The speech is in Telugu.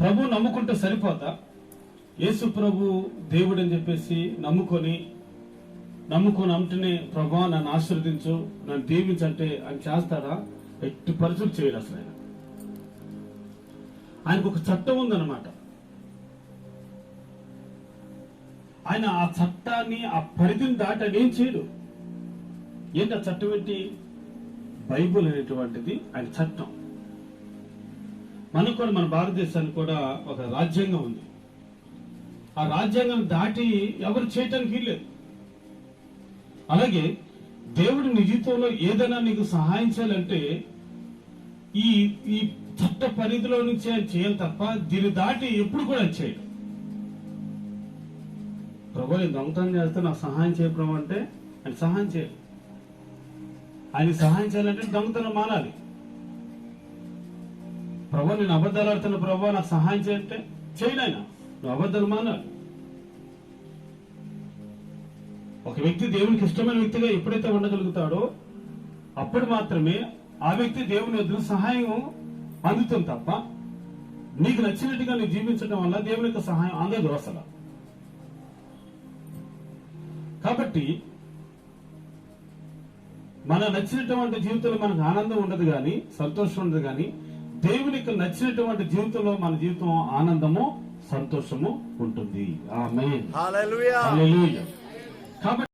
ప్రభు నమ్ముకుంటే సరిపోతా. యేసు ప్రభు దేవుడు అని చెప్పేసి నమ్ముకొని నమ్ముకొని అంటేనే ప్రభా నన్ను ఆశీర్వదించు నన్ను దీవించంటే ఆయన చేస్తాడా? ఎట్టి పరిస్థితులు చేయడు అసలు ఆయన. ఆయనకు ఒక చట్టం ఉందన్నమాట. ఆయన ఆ చట్టాన్ని ఆ పరిధిని దాటి ఆయన ఏం చేయడు. ఏంటి ఆ చట్టం ఏంటి? బైబుల్ అనేటువంటిది ఆయన చట్టం. మనకు కూడా మన భారతదేశానికి కూడా ఒక రాజ్యాంగం ఉంది. ఆ రాజ్యాంగం దాటి ఎవరు చేయటానికి వీల్లేదు. అలాగే దేవుడు నీ జీవితంలో ఏదైనా నీకు సహాయం చేయాలంటే ఈ ఈ చట్ట పరిధిలో నుంచి ఆయన చేయాలి తప్ప దీన్ని దాటి ఎప్పుడు కూడా చేయడు. ప్రభు నేను దొంగతనం చేస్తే నాకు సహాయం చేయ ప్రభు అంటే ఆయన సహాయం చేయాలి ఆయన సహాయం చేయాలంటే దొంగతనం మానాలి. ప్రభు నేను అబద్ధాలు ఆడుతున్న ప్రభు నాకు సహాయం చేయంటే చేయనైనా నువ్వు అబద్ధాలు మానాడు ఒక వ్యక్తి దేవునికి ఇష్టమైన వ్యక్తిగా ఎప్పుడైతే ఉండగలుగుతాడో అప్పుడు మాత్రమే ఆ వ్యక్తి దేవుని వద్ద సహాయం అందుతుంది తప్ప నీకు నచ్చినట్టుగా నువ్వు జీవించడం వల్ల దేవుని యొక్క సహాయం అందదు అసలు. కాబట్టి మన నచ్చినటువంటి జీవితంలో మనకు ఆనందం ఉండదు కానీ సంతోషం ఉండదు కానీ దేవునికి నచ్చినటువంటి జీవితంలో మన జీవితం ఆనందము సంతోషము ఉంటుంది. ఆమె. కాబట్టి